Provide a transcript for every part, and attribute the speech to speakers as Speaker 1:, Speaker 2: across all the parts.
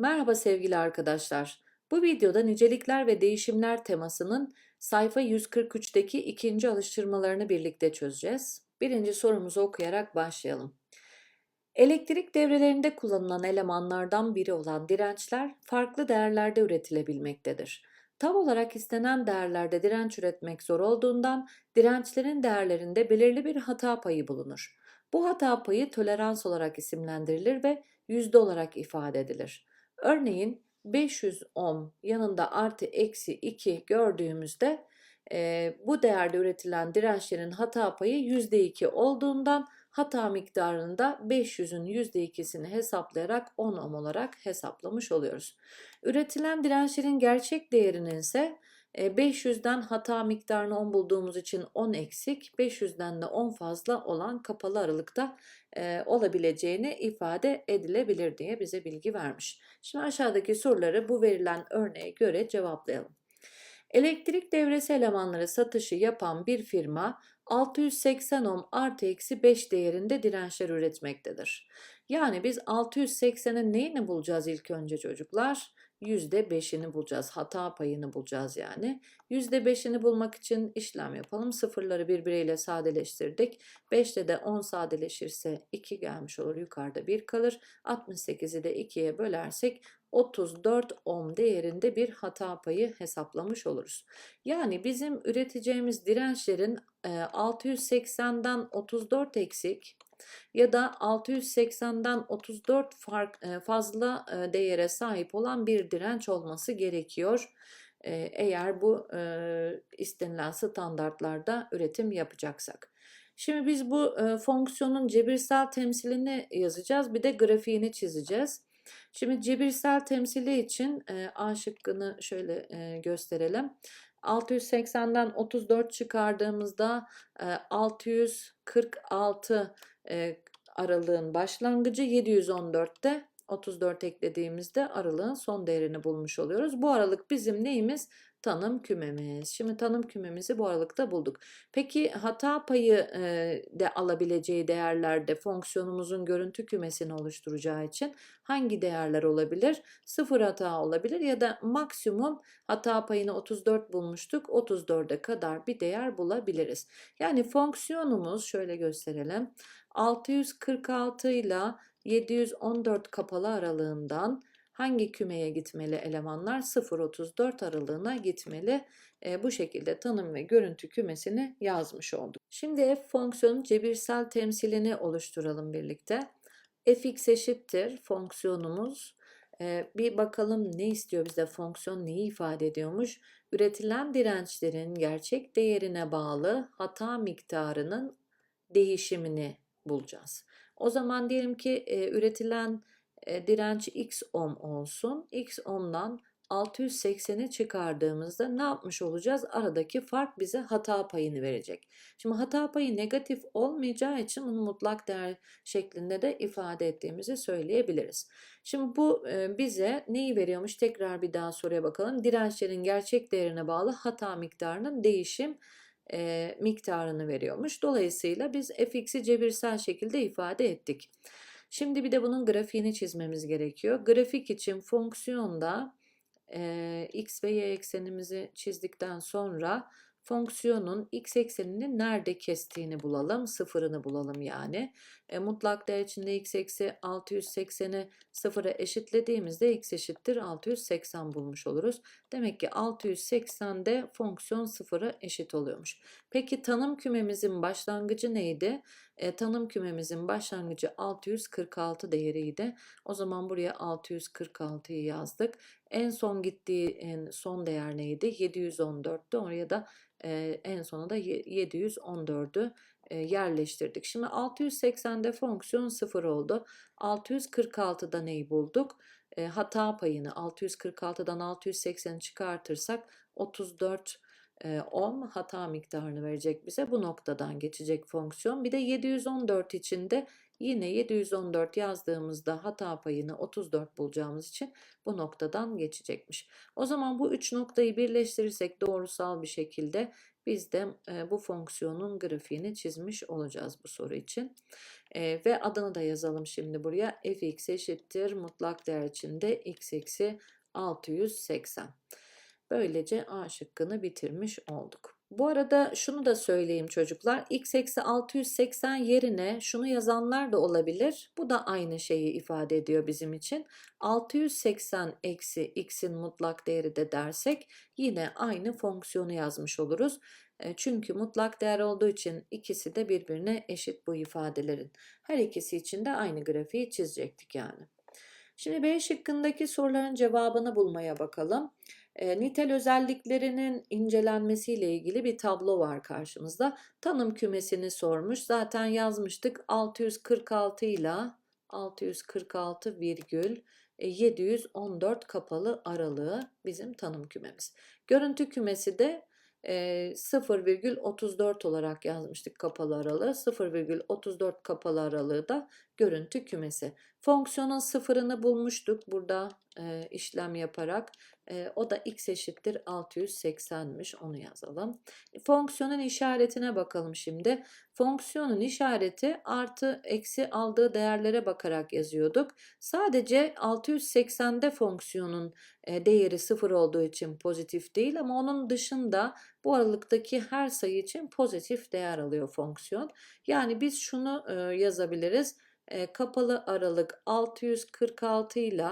Speaker 1: Merhaba sevgili arkadaşlar. Bu videoda nicelikler ve değişimler temasının sayfa 143'teki ikinci alıştırmalarını birlikte çözeceğiz. Birinci sorumuzu okuyarak başlayalım. Elektrik devrelerinde kullanılan elemanlardan biri olan dirençler farklı değerlerde üretilebilmektedir. Tam olarak istenen değerlerde direnç üretmek zor olduğundan dirençlerin değerlerinde belirli bir hata payı bulunur. Bu hata payı tolerans olarak isimlendirilir ve yüzde olarak ifade edilir. Örneğin 500 ohm yanında artı eksi 2 gördüğümüzde e, bu değerde üretilen dirençlerin hata payı %2 olduğundan hata miktarını da 500'ün %2'sini hesaplayarak 10 ohm olarak hesaplamış oluyoruz. Üretilen dirençlerin gerçek değerinin ise 500'den hata miktarını 10 bulduğumuz için 10 eksik, 500'den de 10 fazla olan kapalı aralıkta e, olabileceğini ifade edilebilir diye bize bilgi vermiş. Şimdi aşağıdaki soruları bu verilen örneğe göre cevaplayalım. Elektrik devresi elemanları satışı yapan bir firma 680 ohm artı eksi 5 değerinde dirençler üretmektedir. Yani biz 680'in neyini bulacağız ilk önce çocuklar? %5'ini bulacağız. Hata payını bulacağız yani. %5'ini bulmak için işlem yapalım. Sıfırları birbiriyle sadeleştirdik. 5'te de 10 sadeleşirse 2 gelmiş olur. Yukarıda 1 kalır. 68'i de 2'ye bölersek 34 ohm değerinde bir hata payı hesaplamış oluruz. Yani bizim üreteceğimiz dirençlerin 680'den 34 eksik ya da 680'den 34 fark fazla değere sahip olan bir direnç olması gerekiyor. Eğer bu istenilen standartlarda üretim yapacaksak. Şimdi biz bu fonksiyonun cebirsel temsilini yazacağız. Bir de grafiğini çizeceğiz. Şimdi cebirsel temsili için A şıkkını şöyle gösterelim. 680'den 34 çıkardığımızda 646 aralığın başlangıcı 714'te 34 eklediğimizde aralığın son değerini bulmuş oluyoruz. Bu aralık bizim neyimiz? Tanım kümemiz. Şimdi tanım kümemizi bu aralıkta bulduk. Peki hata payı de alabileceği değerlerde fonksiyonumuzun görüntü kümesini oluşturacağı için hangi değerler olabilir? Sıfır hata olabilir ya da maksimum hata payını 34 bulmuştuk. 34'e kadar bir değer bulabiliriz. Yani fonksiyonumuz şöyle gösterelim. 646 ile 714 kapalı aralığından hangi kümeye gitmeli elemanlar? 0-34 aralığına gitmeli. E, bu şekilde tanım ve görüntü kümesini yazmış olduk. Şimdi f fonksiyonun cebirsel temsilini oluşturalım birlikte. fx eşittir fonksiyonumuz. E, bir bakalım ne istiyor bize fonksiyon neyi ifade ediyormuş? Üretilen dirençlerin gerçek değerine bağlı hata miktarının değişimini bulacağız. O zaman diyelim ki e, üretilen e, direnç x ohm olsun. x ohm'dan 680'i çıkardığımızda ne yapmış olacağız? Aradaki fark bize hata payını verecek. Şimdi hata payı negatif olmayacağı için bunu mutlak değer şeklinde de ifade ettiğimizi söyleyebiliriz. Şimdi bu e, bize neyi veriyormuş? Tekrar bir daha soruya bakalım. Dirençlerin gerçek değerine bağlı hata miktarının değişim e, miktarını veriyormuş. Dolayısıyla biz fx'i cebirsel şekilde ifade ettik. Şimdi bir de bunun grafiğini çizmemiz gerekiyor. Grafik için fonksiyonda e, x ve y eksenimizi çizdikten sonra fonksiyonun x eksenini nerede kestiğini bulalım. Sıfırını bulalım yani. E, mutlak değer içinde x eksi 680'i sıfıra eşitlediğimizde x eşittir 680 bulmuş oluruz. Demek ki 680'de fonksiyon sıfıra eşit oluyormuş. Peki tanım kümemizin başlangıcı neydi? E, tanım kümemizin başlangıcı 646 değeriydi. O zaman buraya 646'yı yazdık. En son gittiği en son değer neydi? 714'tü. Oraya da e, en sona da 714'ü e, yerleştirdik. Şimdi 680'de fonksiyon 0 oldu. 646'da neyi bulduk? E, hata payını 646'dan 680'i çıkartırsak 34 e, ohm hata miktarını verecek bize. Bu noktadan geçecek fonksiyon. Bir de 714 için de yine 714 yazdığımızda hata payını 34 bulacağımız için bu noktadan geçecekmiş. O zaman bu üç noktayı birleştirirsek doğrusal bir şekilde biz de bu fonksiyonun grafiğini çizmiş olacağız bu soru için. E, ve adını da yazalım şimdi buraya. fx eşittir mutlak değer içinde x eksi 680. Böylece A şıkkını bitirmiş olduk. Bu arada şunu da söyleyeyim çocuklar. x eksi 680 yerine şunu yazanlar da olabilir. Bu da aynı şeyi ifade ediyor bizim için. 680 eksi x'in mutlak değeri de dersek yine aynı fonksiyonu yazmış oluruz. E, Çünkü mutlak değer olduğu için ikisi de birbirine eşit bu ifadelerin. Her ikisi için de aynı grafiği çizecektik yani. Şimdi B şıkkındaki soruların cevabını bulmaya bakalım. E, nitel özelliklerinin incelenmesiyle ilgili bir tablo var karşımızda. Tanım kümesini sormuş. Zaten yazmıştık 646 ile 646 virgül 714 kapalı aralığı bizim tanım kümemiz. Görüntü kümesi de e, 0,34 olarak yazmıştık kapalı aralığı. 0,34 kapalı aralığı da görüntü kümesi. Fonksiyonun sıfırını bulmuştuk burada e, işlem yaparak. E, o da x eşittir 680'miş onu yazalım. Fonksiyonun işaretine bakalım şimdi. Fonksiyonun işareti artı eksi aldığı değerlere bakarak yazıyorduk. Sadece 680'de fonksiyonun e, değeri sıfır olduğu için pozitif değil ama onun dışında bu aralıktaki her sayı için pozitif değer alıyor fonksiyon. Yani biz şunu e, yazabiliriz. E, kapalı aralık 646 ile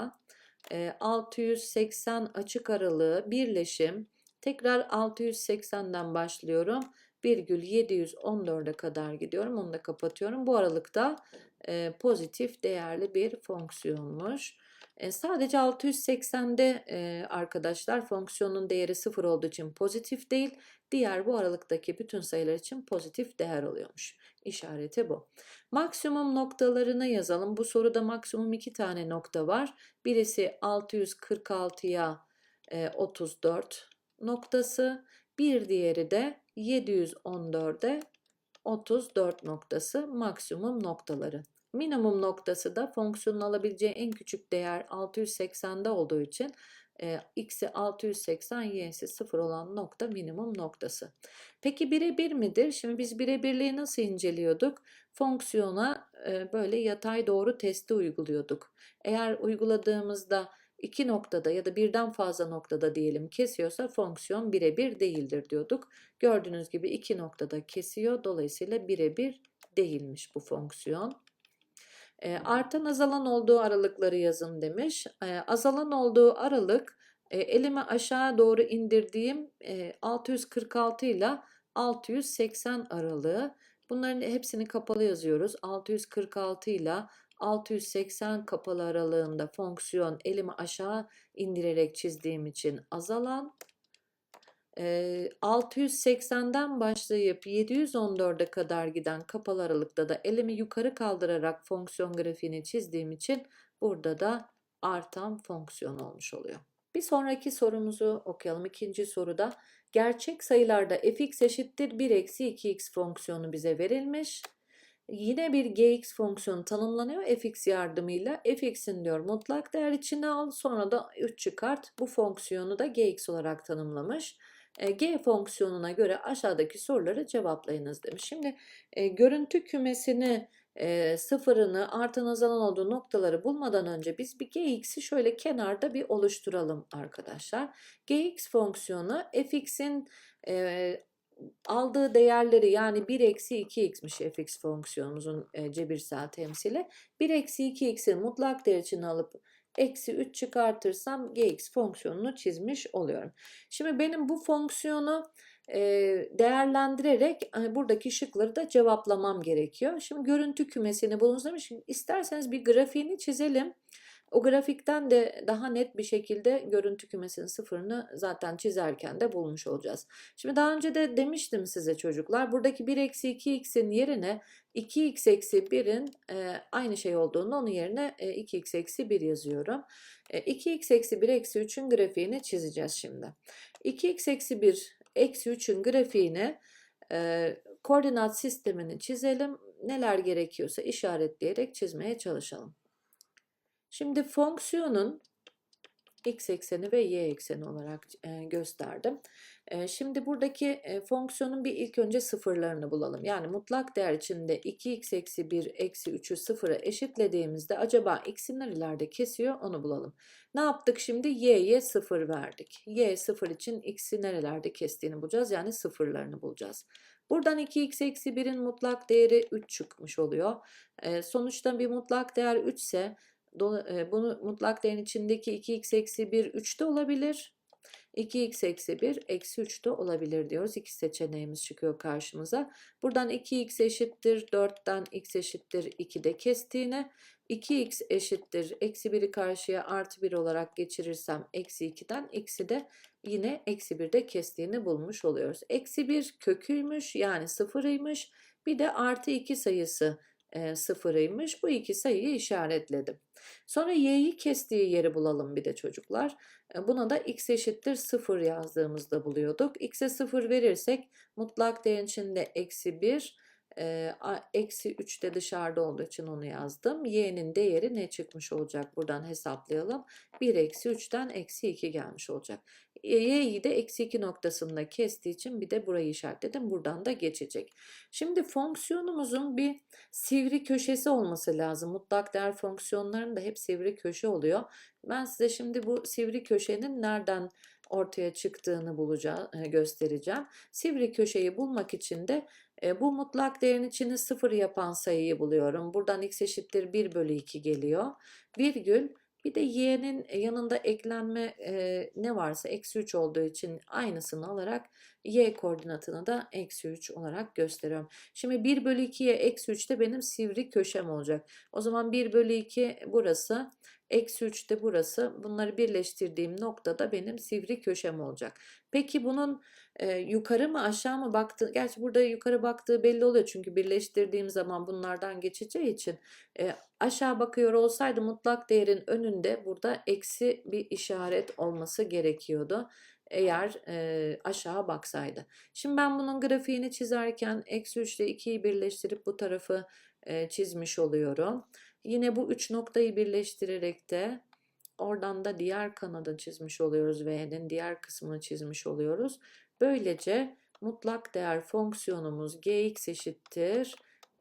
Speaker 1: 680 açık aralığı birleşim. Tekrar 680'den başlıyorum. virgül 714'e kadar gidiyorum. Onu da kapatıyorum. Bu aralıkta pozitif değerli bir fonksiyonmuş sadece 680'de e, arkadaşlar fonksiyonun değeri 0 olduğu için pozitif değil diğer bu aralıktaki bütün sayılar için pozitif değer oluyormuş. İşareti bu. Maksimum noktalarını yazalım. Bu soruda maksimum iki tane nokta var. Birisi 646'ya e, 34 noktası, bir diğeri de 714'e 34 noktası maksimum noktaları. Minimum noktası da fonksiyonun alabileceği en küçük değer 680'de olduğu için e, x'i 680 y'si 0 olan nokta minimum noktası. Peki birebir midir? Şimdi biz birebirliği nasıl inceliyorduk? Fonksiyona e, böyle yatay doğru testi uyguluyorduk. Eğer uyguladığımızda iki noktada ya da birden fazla noktada diyelim kesiyorsa fonksiyon birebir değildir diyorduk. Gördüğünüz gibi iki noktada kesiyor. Dolayısıyla birebir değilmiş bu fonksiyon. E, artan azalan olduğu aralıkları yazın demiş. E, azalan olduğu aralık e, elime aşağı doğru indirdiğim e, 646 ile 680 aralığı. Bunların hepsini kapalı yazıyoruz. 646 ile 680 kapalı aralığında fonksiyon elimi aşağı indirerek çizdiğim için azalan 680'den başlayıp 714'e kadar giden kapalı aralıkta da elimi yukarı kaldırarak fonksiyon grafiğini çizdiğim için burada da artan fonksiyon olmuş oluyor. Bir sonraki sorumuzu okuyalım. İkinci soruda gerçek sayılarda fx eşittir 1 eksi 2x fonksiyonu bize verilmiş. Yine bir gx fonksiyonu tanımlanıyor fx yardımıyla. fx'in diyor mutlak değer içine al sonra da 3 çıkart. Bu fonksiyonu da gx olarak tanımlamış. E, G fonksiyonuna göre aşağıdaki soruları cevaplayınız demiş. Şimdi e, görüntü kümesini e, sıfırını artan azalan olduğu noktaları bulmadan önce biz bir gx'i şöyle kenarda bir oluşturalım arkadaşlar. gx fonksiyonu fx'in e, aldığı değerleri yani 1 eksi 2x'miş fx fonksiyonumuzun cebirsel temsili. 1 eksi 2x'in mutlak değer için alıp eksi 3 çıkartırsam gx fonksiyonunu çizmiş oluyorum. Şimdi benim bu fonksiyonu e, değerlendirerek hani buradaki şıkları da cevaplamam gerekiyor. Şimdi görüntü kümesini bulunuz demiş. İsterseniz bir grafiğini çizelim. O grafikten de daha net bir şekilde görüntü kümesinin sıfırını zaten çizerken de bulmuş olacağız. Şimdi daha önce de demiştim size çocuklar buradaki 1 eksi 2x'in yerine 2x eksi 1'in e, aynı şey olduğunu onun yerine e, 2x eksi 1 yazıyorum. E, 2x eksi 1 eksi 3'ün grafiğini çizeceğiz şimdi. 2x eksi 1 eksi 3'ün grafiğini e, koordinat sistemini çizelim. Neler gerekiyorsa işaretleyerek çizmeye çalışalım. Şimdi fonksiyonun x ekseni ve y ekseni olarak e, gösterdim. E, şimdi buradaki e, fonksiyonun bir ilk önce sıfırlarını bulalım. Yani mutlak değer içinde 2x eksi 1 eksi 3'ü sıfıra eşitlediğimizde acaba x'i nerelerde kesiyor onu bulalım. Ne yaptık şimdi? y'ye sıfır verdik. y sıfır için x'i nerelerde kestiğini bulacağız. Yani sıfırlarını bulacağız. Buradan 2x eksi 1'in mutlak değeri 3 çıkmış oluyor. Sonuçta bir mutlak değer 3 ise bunu mutlak değerin içindeki 2x eksi 1 3 de olabilir. 2x eksi 1 eksi 3 de olabilir diyoruz. İki seçeneğimiz çıkıyor karşımıza. Buradan 2x eşittir 4'ten x eşittir 2 de kestiğine 2x eşittir eksi 1'i karşıya artı 1 olarak geçirirsem eksi 2'den x'i de yine eksi 1'de kestiğini bulmuş oluyoruz. Eksi 1 köküymüş yani sıfırıymış. Bir de artı 2 sayısı e, sıfırıymış. Bu iki sayıyı işaretledim. Sonra y'yi kestiği yeri bulalım bir de çocuklar. E, buna da x eşittir 0 yazdığımızda buluyorduk. x'e 0 verirsek mutlak değerin içinde eksi 1 eksi 3 de dışarıda olduğu için onu yazdım. Y'nin değeri ne çıkmış olacak? Buradan hesaplayalım. 1 eksi 3'ten eksi 2 gelmiş olacak. Y'yi de eksi 2 noktasında kestiği için bir de burayı işaretledim. Buradan da geçecek. Şimdi fonksiyonumuzun bir sivri köşesi olması lazım. Mutlak değer fonksiyonlarının da hep sivri köşe oluyor. Ben size şimdi bu sivri köşenin nereden ortaya çıktığını bulacağım, göstereceğim. Sivri köşeyi bulmak için de e, bu mutlak değerin içini sıfır yapan sayıyı buluyorum. Buradan x eşittir 1 bölü 2 geliyor. Virgül bir de y'nin yanında eklenme e, ne varsa eksi 3 olduğu için aynısını alarak y koordinatını da eksi 3 olarak gösteriyorum. Şimdi 1 bölü 2'ye eksi 3 de benim sivri köşem olacak. O zaman 1 bölü 2 burası. Eksi 3 de burası. Bunları birleştirdiğim noktada benim sivri köşem olacak. Peki bunun e, yukarı mı aşağı mı baktığı, gerçi burada yukarı baktığı belli oluyor çünkü birleştirdiğim zaman bunlardan geçeceği için e, aşağı bakıyor olsaydı mutlak değerin önünde burada eksi bir işaret olması gerekiyordu eğer e, aşağı baksaydı. Şimdi ben bunun grafiğini çizerken eksi 3 ile 2'yi birleştirip bu tarafı e, çizmiş oluyorum. Yine bu üç noktayı birleştirerek de oradan da diğer kanadı çizmiş oluyoruz. V'nin diğer kısmını çizmiş oluyoruz. Böylece mutlak değer fonksiyonumuz gx eşittir.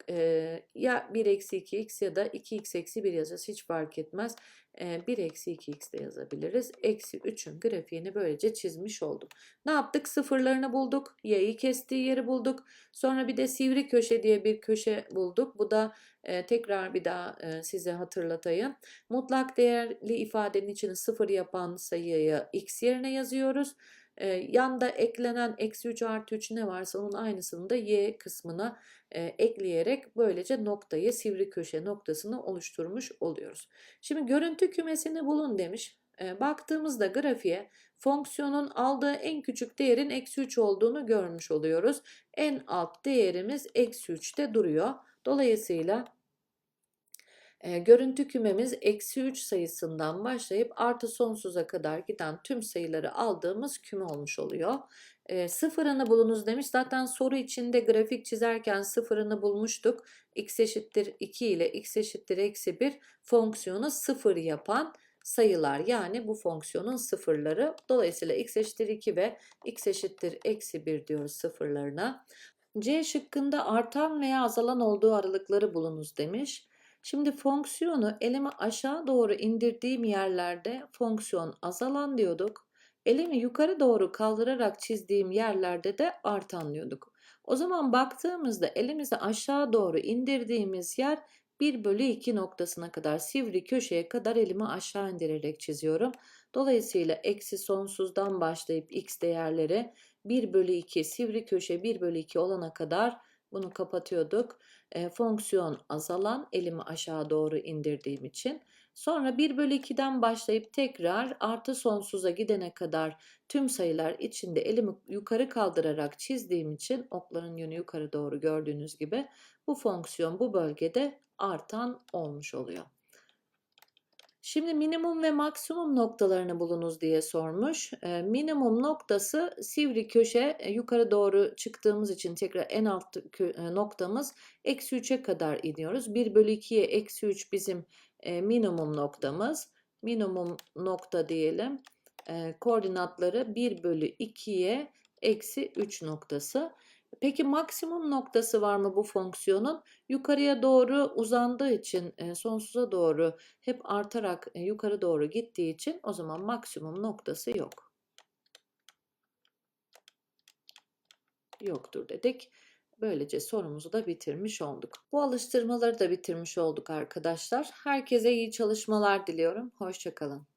Speaker 1: Ee, ya 1 eksi 2x ya da 2x eksi 1 yazacağız hiç fark etmez. 1 eksi 2x de yazabiliriz. Eksi 3'ün grafiğini böylece çizmiş oldum. Ne yaptık? Sıfırlarını bulduk. Y'yi kestiği yeri bulduk. Sonra bir de sivri köşe diye bir köşe bulduk. Bu da e, tekrar bir daha e, size hatırlatayım. Mutlak değerli ifadenin içini sıfır yapan sayıyı x yerine yazıyoruz. E, yanda eklenen eksi 3 artı 3 ne varsa onun aynısını da y kısmına e, ekleyerek böylece noktayı sivri köşe noktasını oluşturmuş oluyoruz. Şimdi görüntü kümesini bulun demiş. E, baktığımızda grafiğe fonksiyonun aldığı en küçük değerin eksi 3 olduğunu görmüş oluyoruz. En alt değerimiz eksi 3'te duruyor. Dolayısıyla e, görüntü kümemiz eksi 3 sayısından başlayıp artı sonsuza kadar giden tüm sayıları aldığımız küme olmuş oluyor. E, sıfırını bulunuz demiş. Zaten soru içinde grafik çizerken sıfırını bulmuştuk. x eşittir 2 ile x eşittir eksi 1 fonksiyonu sıfır yapan sayılar yani bu fonksiyonun sıfırları. Dolayısıyla x eşittir 2 ve x eşittir eksi 1 diyoruz sıfırlarına. C şıkkında artan veya azalan olduğu aralıkları bulunuz demiş. Şimdi fonksiyonu elimi aşağı doğru indirdiğim yerlerde fonksiyon azalan diyorduk. Elimi yukarı doğru kaldırarak çizdiğim yerlerde de artan diyorduk. O zaman baktığımızda elimizi aşağı doğru indirdiğimiz yer 1 bölü 2 noktasına kadar sivri köşeye kadar elimi aşağı indirerek çiziyorum. Dolayısıyla eksi sonsuzdan başlayıp x değerleri 1 bölü 2 sivri köşe 1 bölü 2 olana kadar bunu kapatıyorduk. E, fonksiyon azalan elimi aşağı doğru indirdiğim için. Sonra 1 bölü 2'den başlayıp tekrar artı sonsuza gidene kadar tüm sayılar içinde elimi yukarı kaldırarak çizdiğim için okların yönü yukarı doğru gördüğünüz gibi bu fonksiyon bu bölgede artan olmuş oluyor. Şimdi minimum ve maksimum noktalarını bulunuz diye sormuş. E, minimum noktası sivri köşe e, yukarı doğru çıktığımız için tekrar en alt e, noktamız eksi 3'e kadar iniyoruz. 1 bölü 2'ye eksi 3 bizim e, minimum noktamız. minimum nokta diyelim. Ee, koordinatları 1 bölü 2'ye eksi 3 noktası. Peki maksimum noktası var mı bu fonksiyonun? Yukarıya doğru uzandığı için sonsuza doğru hep artarak yukarı doğru gittiği için o zaman maksimum noktası yok. Yoktur dedik. Böylece sorumuzu da bitirmiş olduk. Bu alıştırmaları da bitirmiş olduk arkadaşlar. Herkese iyi çalışmalar diliyorum. Hoşçakalın.